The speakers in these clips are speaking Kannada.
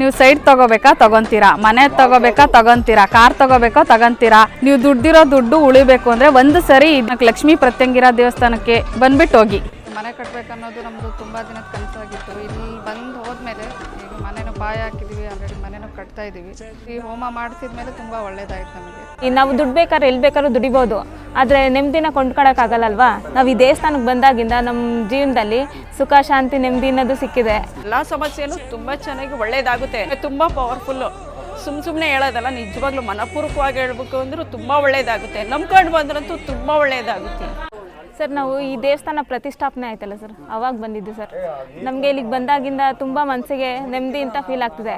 ನೀವು ಸೈಡ್ ತಗೋಬೇಕಾ, ತಗೊಂತೀರಾ? ಮನೆ ತಗೋಬೇಕಾ, ತಗೊಂತೀರಾ? ಕಾರ್ ತಗೋಬೇಕಾ, ತಗೊಂತೀರಾ? ನೀವು ದುಡ್ಡಿರೋ ದುಡ್ಡು ಉಳಿಬೇಕು ಅಂದ್ರೆ ಒಂದು ಸರಿ ಲಕ್ಷ್ಮೀ ಪ್ರತ್ಯಂಗಿರ ದೇವಸ್ಥಾನಕ್ಕೆ ಬಂದ್ಬಿಟ್ಟು ಹೋಗಿ. ಮನೆ ಕಟ್ಟಬೇಕನ್ನೋದು ನಮ್ಮದು ತುಂಬ ದಿನದ ಕನಸಾಗಿತ್ತು ಇಲ್ಲಿ ಬಂದು ಹೋದ್ಮೇಲೆ ಈಗ ಮನೆನೂ ಪಾಯ ಹಾಕಿದೀವಿ ಆಲ್ರೆಡಿ ಮನೆನೂ ಕಟ್ತಾ ಇದ್ದೀವಿ ಈ ಹೋಮ ಮಾಡಿಸಿದ್ಮೇಲೆ ತುಂಬ ಒಳ್ಳೇದಾಯ್ತು ನಮಗೆ. ಈ ನಾವು ದುಡ್ಡು ಬೇಕಾದ್ರೆ ಎಲ್ಲಿ ಬೇಕಾದ್ರೂ ದುಡಿಬೋದು. ಆದರೆ ನೆಮ್ಮದಿನ ಕೊಂಡ್ಕೊಳಕ್ಕಾಗಲ್ಲಲ್ವಾ ನಾವು ಈ ದೇವಸ್ಥಾನಕ್ಕೆ ಬಂದಾಗಿಂದ ನಮ್ಮ ಜೀವನದಲ್ಲಿ ಸುಖ ಶಾಂತಿ ನೆಮ್ಮದಿ ಅನ್ನೋದು ಸಿಕ್ಕಿದೆ. ಎಲ್ಲ ಸಮಸ್ಯೆನೂ ತುಂಬ ಚೆನ್ನಾಗಿ ಒಳ್ಳೇದಾಗುತ್ತೆ. ತುಂಬ ಪವರ್ಫುಲ್ಲು ಸುಮ್ ಸುಮ್ಮನೆ ಹೇಳೋದಲ್ಲ ನಿಜವಾಗ್ಲೂ ಮನಪೂರ್ವಕವಾಗಿ ಹೇಳ್ಬೇಕು ಅಂದ್ರೂ ತುಂಬ ಒಳ್ಳೇದಾಗುತ್ತೆ. ನಂಬ್ಕೊಂಡು ಬಂದ್ರಂತೂ ತುಂಬ ಒಳ್ಳೇದಾಗುತ್ತೆ. ಸರ್, ನಾವು ಈ ದೇವಸ್ಥಾನ ಪ್ರತಿಷ್ಠಾಪನೆ ಆಯ್ತಲ್ಲ ಸರ್? ಅವಾಗ ಬಂದಿದ್ದು ಸರ್. ನಮಗೆ ಇಲ್ಲಿಗೆ ಬಂದಾಗಿಂದ ತುಂಬ ಮನಸ್ಸಿಗೆ ನೆಮ್ಮದಿ ಅಂತ ಫೀಲ್ ಆಗ್ತಿದೆ.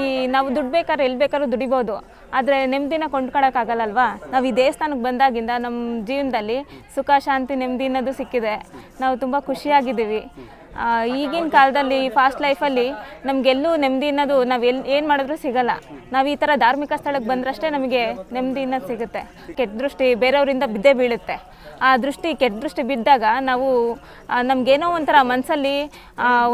ಈ ನಾವು ದುಡ್ಡು ಬೇಕಾದ್ರೆ ಎಲ್ಲಿ ಬೇಕಾದ್ರೂ ದುಡಿಬೋದು. ಆದರೆ ನೆಮ್ಮದಿನ ಕೊಂಡ್ಕೊಳ್ಳೋಕ್ಕಾಗಲ್ಲಲ್ವಾ ನಾವು ಈ ದೇವಸ್ಥಾನಕ್ಕೆ ಬಂದಾಗಿಂದ ನಮ್ಮ ಜೀವನದಲ್ಲಿ ಸುಖ, ಶಾಂತಿ, ನೆಮ್ಮದಿ ಅನ್ನೋದು ಸಿಕ್ಕಿದೆ. ನಾವು ತುಂಬ ಖುಷಿಯಾಗಿದ್ದೀವಿ. ಈಗಿನ ಕಾಲದಲ್ಲಿ ಫಾಸ್ಟ್ ಲೈಫಲ್ಲಿ ನಮಗೆಲ್ಲೂ ನೆಮ್ಮದಿ ಅನ್ನೋದು ನಾವು ಎಲ್ಲಿ ಏನು ಮಾಡಿದ್ರೂ ಸಿಗಲ್ಲ. ನಾವು ಈ ಥರ ಧಾರ್ಮಿಕ ಸ್ಥಳಕ್ಕೆ ಬಂದ್ರಷ್ಟೇ ನಮಗೆ ನೆಮ್ಮದಿ ಅನ್ನೋದು ಸಿಗುತ್ತೆ. ಕೆಟ್ಟ ದೃಷ್ಟಿ ಬೇರೆಯವರಿಂದ ಬಿದ್ದೇ ಬೀಳುತ್ತೆ. ಆ ದೃಷ್ಟಿ ಕೆಟ್ಟ ದೃಷ್ಟಿ ಬಿದ್ದಾಗ ನಾವು ನಮಗೇನೋ ಒಂಥರ ಮನಸ್ಸಲ್ಲಿ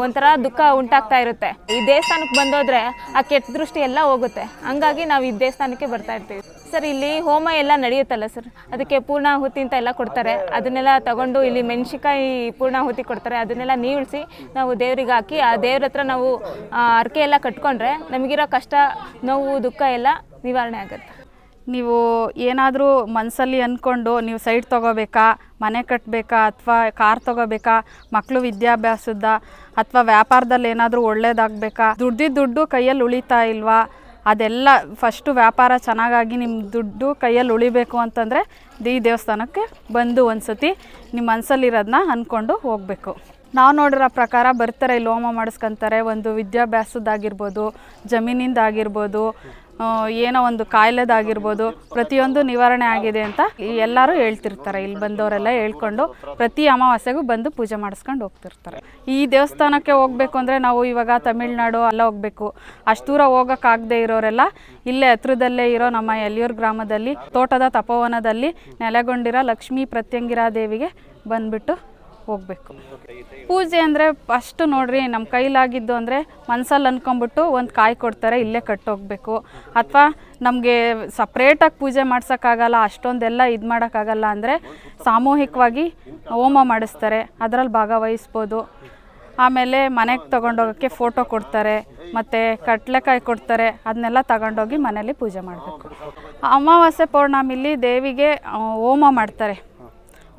ಒಂಥರ ದುಃಖ ಉಂಟಾಗ್ತಾ ಇರುತ್ತೆ. ಈ ದೇವಸ್ಥಾನಕ್ಕೆ ಬಂದೋದ್ರೆ ಆ ಕೆಟ್ಟ ದೃಷ್ಟಿ ಎಲ್ಲ ಹೋಗುತ್ತೆ. ಹಂಗಾಗಿ ನಾವು ಈ ದೇವಸ್ಥಾನಕ್ಕೆ ಬರ್ತಾ ಇರ್ತೀವಿ. ಸರ್, ಇಲ್ಲಿ ಹೋಮ ಎಲ್ಲ ನಡೆಯುತ್ತಲ್ಲ ಸರ್? ಅದಕ್ಕೆ ಪೂರ್ಣಾಹುತಿ ಅಂತ ಎಲ್ಲ ಕೊಡ್ತಾರೆ. ಅದನ್ನೆಲ್ಲ ತಗೊಂಡು ಇಲ್ಲಿ ಮೆಣಸಿಕಾಯಿ ಪೂರ್ಣಾಹುತಿ ಕೊಡ್ತಾರೆ. ಅದನ್ನೆಲ್ಲ ನಾವು ದೇವರಿಗೆ ಹಾಕಿ, ಆ ದೇವ್ರ ಹತ್ರ ನಾವು ಅರ್ಕೆ ಎಲ್ಲ ಕಟ್ಕೊಂಡ್ರೆ ನಮಗಿರೋ ಕಷ್ಟ, ನೋವು, ದುಃಖ ಎಲ್ಲ ನಿವಾರಣೆ ಆಗುತ್ತೆ. ನೀವು ಏನಾದರೂ ಮನಸ್ಸಲ್ಲಿ ಅಂದ್ಕೊಂಡು ನೀವು ಸೈಟ್ ತೊಗೋಬೇಕಾ, ಮನೆ ಕಟ್ಟಬೇಕಾ ಅಥವಾ ಕಾರ್ ತೊಗೋಬೇಕಾ ಮಕ್ಕಳು ವಿದ್ಯಾಭ್ಯಾಸದ ಅಥವಾ ವ್ಯಾಪಾರದಲ್ಲಿ ಏನಾದರೂ ಒಳ್ಳೇದಾಗಬೇಕಾ? ದುಡ್ದಿದ್ದ ದುಡ್ಡು ಕೈಯಲ್ಲಿ ಉಳಿತಾ ಇಲ್ವಾ? ಅದೆಲ್ಲ ಫಸ್ಟು ವ್ಯಾಪಾರ ಚೆನ್ನಾಗಾಗಿ ನಿಮ್ಮ ದುಡ್ಡು ಕೈಯಲ್ಲಿ ಉಳಿಬೇಕು ಅಂತಂದರೆ ಈ ದೇವಸ್ಥಾನಕ್ಕೆ ಬಂದು ಒಂದು ಸತಿ ನಿಮ್ಮ ಮನಸ್ಸಲ್ಲಿರೋದನ್ನ ಅಂದ್ಕೊಂಡು ಹೋಗಬೇಕು. ನಾವು ನೋಡಿರೋ ಪ್ರಕಾರ ಬರ್ತಾರೆ ಇಲ್ಲಿ ಹೋಮ ಮಾಡಿಸ್ಕೊಂತಾರೆ, ಒಂದು ವಿದ್ಯಾಭ್ಯಾಸದಾಗಿರ್ಬೋದು ಜಮೀನಿಂದಾಗಿರ್ಬೋದು ಏನೋ ಒಂದು ಕಾಯಿಲೆದಾಗಿರ್ಬೋದು, ಪ್ರತಿಯೊಂದು ನಿವಾರಣೆ ಆಗಿದೆ ಅಂತ ಎಲ್ಲರೂ ಹೇಳ್ತಿರ್ತಾರೆ. ಇಲ್ಲಿ ಬಂದವರೆಲ್ಲ ಹೇಳ್ಕೊಂಡು ಪ್ರತಿ ಅಮಾವಾಸ್ಯೆಗೂ ಬಂದು ಪೂಜೆ ಮಾಡಿಸ್ಕೊಂಡು ಹೋಗ್ತಿರ್ತಾರೆ. ಈ ದೇವಸ್ಥಾನಕ್ಕೆ ಹೋಗ್ಬೇಕು ಅಂದರೆ ನಾವು ಇವಾಗ ತಮಿಳ್ನಾಡು ಎಲ್ಲ ಹೋಗ್ಬೇಕು. ಅಷ್ಟು ದೂರ ಹೋಗೋಕ್ಕಾಗದೆ ಇರೋರೆಲ್ಲ ಇಲ್ಲೇ ಹತ್ರದಲ್ಲೇ ಇರೋ ನಮ್ಮ ಎಲ್ಲಿಯೂರು ಗ್ರಾಮದಲ್ಲಿ, ತೋಟದ ತಪೋವನದಲ್ಲಿ ನೆಲೆಗೊಂಡಿರೋ ಲಕ್ಷ್ಮೀ ಪ್ರತ್ಯಂಗಿರಾ ದೇವಿಗೆ ಬಂದ್ಬಿಟ್ಟು ಹೋಗಬೇಕು. ಪೂಜೆ ಅಂದರೆ ಫಸ್ಟು ನೋಡ್ರಿ ನಮ್ಮ ಕೈಲಾಗಿದ್ದು ಅಂದರೆ ಮನ್ಸಲ್ಲಿ ಅಂದ್ಕೊಂಬಿಟ್ಟು ಒಂದು ಕಾಯಿ ಕೊಡ್ತಾರೆ, ಇಲ್ಲೇ ಕಟ್ಟೋಗ್ಬೇಕು. ಅಥವಾ ನಮಗೆ ಸಪ್ರೇಟಾಗಿ ಪೂಜೆ ಮಾಡ್ಸೋಕ್ಕಾಗಲ್ಲ, ಅಷ್ಟೊಂದೆಲ್ಲ ಇದು ಮಾಡೋಕ್ಕಾಗಲ್ಲ ಅಂದರೆ ಸಾಮೂಹಿಕವಾಗಿ ಹೋಮ ಮಾಡಿಸ್ತಾರೆ, ಅದರಲ್ಲಿ ಭಾಗವಹಿಸ್ಬೋದು. ಆಮೇಲೆ ಮನೆಗೆ ತೊಗೊಂಡೋಗೋಕ್ಕೆ ಫೋಟೋ ಕೊಡ್ತಾರೆ, ಮತ್ತು ಕಟ್ಲೆಕಾಯಿ ಕೊಡ್ತಾರೆ ಅದನ್ನೆಲ್ಲ ತಗೊಂಡೋಗಿ ಮನೇಲಿ ಪೂಜೆ ಮಾಡಬೇಕು. ಅಮಾವಾಸ್ಯೆ ಪೌರ್ಣಮಿಲಿ ದೇವಿಗೆ ಹೋಮ ಮಾಡ್ತಾರೆ.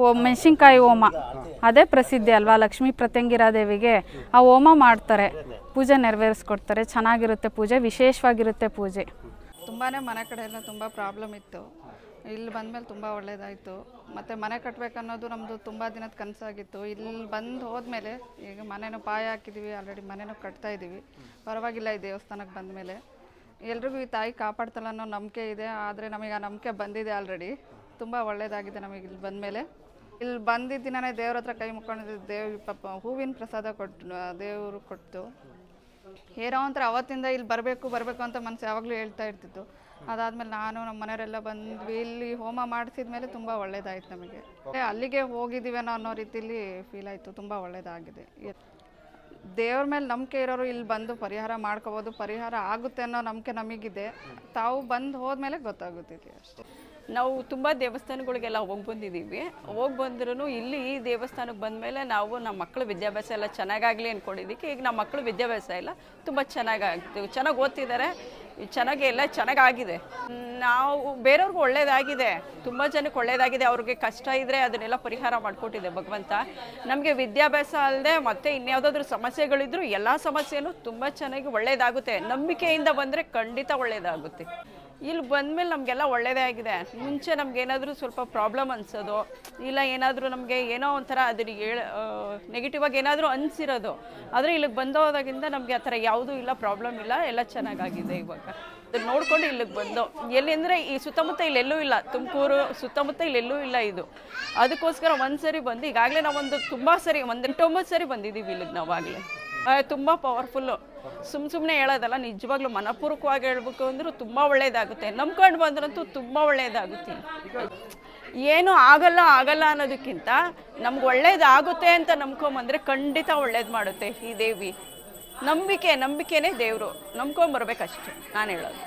ಓ, ಮೆಣಸಿನ್ಕಾಯಿ ಹೋಮ ಅದೇ ಪ್ರಸಿದ್ಧಿ ಅಲ್ವಾ? ಲಕ್ಷ್ಮೀ ಪ್ರತ್ಯಂಗಿರಾ ದೇವಿಗೆ. ಆ ಹೋಮ ಮಾಡ್ತಾರೆ. ಪೂಜೆ ನೆರವೇರಿಸ್ಕೊಡ್ತಾರೆ. ಚೆನ್ನಾಗಿರುತ್ತೆ ಪೂಜೆ, ವಿಶೇಷವಾಗಿರುತ್ತೆ ಪೂಜೆ. ತುಂಬಾ ಮನೆ ಕಡೆ ಎಲ್ಲ ತುಂಬ ಪ್ರಾಬ್ಲಮ್ ಇತ್ತು. ಇಲ್ಲಿ ಬಂದಮೇಲೆ ತುಂಬ ಒಳ್ಳೆಯದಾಯಿತು ಮತ್ತು ಮನೆ ಕಟ್ಟಬೇಕನ್ನೋದು ನಮ್ಮದು ತುಂಬ ದಿನದ ಕನಸಾಗಿತ್ತು. ಇಲ್ಲಿ ಬಂದು ಹೋದ್ಮೇಲೆ ಈಗ ಮನೆನೂ ಪಾಯ ಹಾಕಿದ್ದೀವಿ ಆಲ್ರೆಡಿ ಮನೆನೂ ಕಟ್ತಾ ಇದ್ದೀವಿ ಪರವಾಗಿಲ್ಲ ಈ ದೇವಸ್ಥಾನಕ್ಕೆ ಬಂದಮೇಲೆ. ಎಲ್ರಿಗೂ ಈ ತಾಯಿ ಕಾಪಾಡ್ತಲ್ಲ ಅನ್ನೋ ನಂಬಿಕೆ ಇದೆ. ಆದರೆ ನಮಗೆ ಆ ನಂಬಿಕೆ ಬಂದಿದೆ ಆಲ್ರೆಡಿ ತುಂಬ ಒಳ್ಳೆಯದಾಗಿದೆ ನಮಗೆ ಇಲ್ಲಿ ಬಂದ ಮೇಲೆ ಇಲ್ಲಿ ಬಂದಿದ್ದ ದಿನನೇ ದೇವ್ರ ಹತ್ರ ಕೈ ಮುಕ್ಕೊಂಡಿದ್ದು ದೇವ್ ಪಾಪ ಹೂವಿನ ಪ್ರಸಾದ ಕೊಟ್ಟು ದೇವರು ಕೊಟ್ಟು. ಏನೋ ಒಂಥರ ಅವತ್ತಿಂದ ಇಲ್ಲಿ ಬರಬೇಕು ಬರಬೇಕು ಅಂತ ಮನಸ್ಸು ಯಾವಾಗಲೂ ಹೇಳ್ತಾ ಇರ್ತಿತ್ತು. ಅದಾದ್ಮೇಲೆ ನಾನು ನಮ್ಮ ಮನೆಯವರೆಲ್ಲ ಬಂದ್ವಿ. ಇಲ್ಲಿ ಹೋಮ ಮಾಡಿಸಿದ ಮೇಲೆ ತುಂಬ ಒಳ್ಳೇದಾಯ್ತು ನಮಗೆ. ಅಲ್ಲಿಗೆ ಹೋಗಿದ್ದೀವೇನೋ ಅನ್ನೋ ರೀತಿಲಿ ಫೀಲ್ ಆಯಿತು. ತುಂಬ ಒಳ್ಳೆಯದಾಗಿದೆ ದೇವ್ರ ಮೇಲೆ ನಂಬಿಕೆ ಇರೋರು ಇಲ್ಲಿ ಬಂದು ಪರಿಹಾರ ಮಾಡ್ಕೋಬೋದು. ಪರಿಹಾರ ಆಗುತ್ತೆ ಅನ್ನೋ ನಂಬಿಕೆ ನಮಗಿದೆ. ತಾವು ಬಂದು ಹೋದ್ಮೇಲೆ ಗೊತ್ತಾಗುತ್ತಿದೆ ಅಷ್ಟೇ. ನಾವು ತುಂಬ ದೇವಸ್ಥಾನಗಳಿಗೆಲ್ಲ ಹೋಗಿ ಬಂದಿದ್ದೀವಿ. ಹೋಗಿ ಬಂದ್ರೂ ಇಲ್ಲಿ ಈ ದೇವಸ್ಥಾನಕ್ಕೆ ಬಂದಮೇಲೆ ನಾವು ನಮ್ಮ ಮಕ್ಕಳು ವಿದ್ಯಾಭ್ಯಾಸ ಎಲ್ಲ ಚೆನ್ನಾಗಾಗಲಿ ಅಂದ್ಕೊಂಡಿದ್ದಕ್ಕೆ ಈಗ ನಮ್ಮ ಮಕ್ಕಳು ವಿದ್ಯಾಭ್ಯಾಸ ಎಲ್ಲ ತುಂಬ ಚೆನ್ನಾಗಿ ಚೆನ್ನಾಗಿ ಓದ್ತಿದ್ದಾರೆ ಚೆನ್ನಾಗಿ ಎಲ್ಲ ಚೆನ್ನಾಗಾಗಿದೆ. ನಾವು ಬೇರೆಯವ್ರಿಗೂ ಒಳ್ಳೇದಾಗಿದೆ. ತುಂಬ ಜನಕ್ಕೆ ಒಳ್ಳೇದಾಗಿದೆ. ಅವ್ರಿಗೆ ಕಷ್ಟ ಇದ್ದರೆ ಅದನ್ನೆಲ್ಲ ಪರಿಹಾರ ಮಾಡಿಕೊಟ್ಟಿದೆ ಭಗವಂತ. ನಮಗೆ ವಿದ್ಯಾಭ್ಯಾಸ ಅಲ್ಲದೆ ಮತ್ತೆ ಇನ್ಯಾವುದಾದ್ರೂ ಸಮಸ್ಯೆಗಳಿದ್ರು ಎಲ್ಲ ಸಮಸ್ಯೆನೂ ತುಂಬ ಚೆನ್ನಾಗಿ ಒಳ್ಳೆಯದಾಗುತ್ತೆ ನಂಬಿಕೆಯಿಂದ ಬಂದರೆ ಖಂಡಿತ ಒಳ್ಳೇದಾಗುತ್ತೆ. ಇಲ್ಲಿ ಬಂದಮೇಲೆ ನಮಗೆಲ್ಲ ಒಳ್ಳೇದೇ ಆಗಿದೆ. ಮುಂಚೆ ನಮ್ಗೆ ಏನಾದರೂ ಸ್ವಲ್ಪ ಪ್ರಾಬ್ಲಮ್ ಅನ್ಸೋದು, ಇಲ್ಲ ಏನಾದರೂ ನಮಗೆ ಏನೋ ಒಂಥರ ಅದನ್ನ ಹೇಳ ನೆಗೆಟಿವ್ ಆಗಿ ಏನಾದರೂ ಅನಿಸಿರೋದು, ಆದರೆ ಇಲ್ಲಿಗೆ ಬಂದೋದಾಗಿಂದ ನಮಗೆ ಆ ಥರ ಯಾವುದೂ ಇಲ್ಲ ಪ್ರಾಬ್ಲಮ್ ಇಲ್ಲ, ಎಲ್ಲ ಚೆನ್ನಾಗಾಗಿದೆ ಇವಾಗ. ಅದನ್ನ ನೋಡ್ಕೊಂಡು ಇಲ್ಲಿಗೆ ಬಂದು, ಎಲ್ಲಿ ಅಂದರೆ ಈ ಸುತ್ತಮುತ್ತ ಇಲ್ಲೆಲ್ಲೂ ಇಲ್ಲ, ತುಮಕೂರು ಸುತ್ತಮುತ್ತ ಇಲ್ಲೆಲ್ಲೂ ಇಲ್ಲ ಇದು. ಅದಕ್ಕೋಸ್ಕರ ಒಂದು ಸರಿ ಬಂದು, ಈಗಾಗಲೇ ನಾವೊಂದು ತುಂಬ ಸರಿ, ಒಂದು ಎಂಟೊಂಬತ್ತು ಸರಿ ಬಂದಿದ್ದೀವಿ ಇಲ್ಲಿಗೆ ನಾವಾಗಲೇ. ತುಂಬ ಪವರ್ಫುಲ್ಲು ಸುಮ್ ಸುಮ್ಮನೆ ಹೇಳೋದಲ್ಲ, ನಿಜವಾಗ್ಲೂ ಮನಪೂರ್ವಕವಾಗಿ ಹೇಳ್ಬೇಕು ಅಂದ್ರೂ ತುಂಬ ಒಳ್ಳೇದಾಗುತ್ತೆ. ನಂಬ್ಕೊಂಡು ಬಂದ್ರಂತೂ ತುಂಬ ಒಳ್ಳೇದಾಗುತ್ತೆ. ಏನು ಆಗಲ್ಲ ಆಗಲ್ಲ ಅನ್ನೋದಕ್ಕಿಂತ ನಮ್ಗೆ ಒಳ್ಳೇದಾಗುತ್ತೆ ಅಂತ ನಂಬ್ಕೊಂಬಂದ್ರೆ ಖಂಡಿತ ಒಳ್ಳೇದು ಮಾಡುತ್ತೆ ಈ ದೇವಿ. ನಂಬಿಕೆ, ನಂಬಿಕೆನೇ ದೇವರು. ನಂಬ್ಕೊಂಬರ್ಬೇಕಷ್ಟೆ, ನಾನು ಹೇಳೋದು.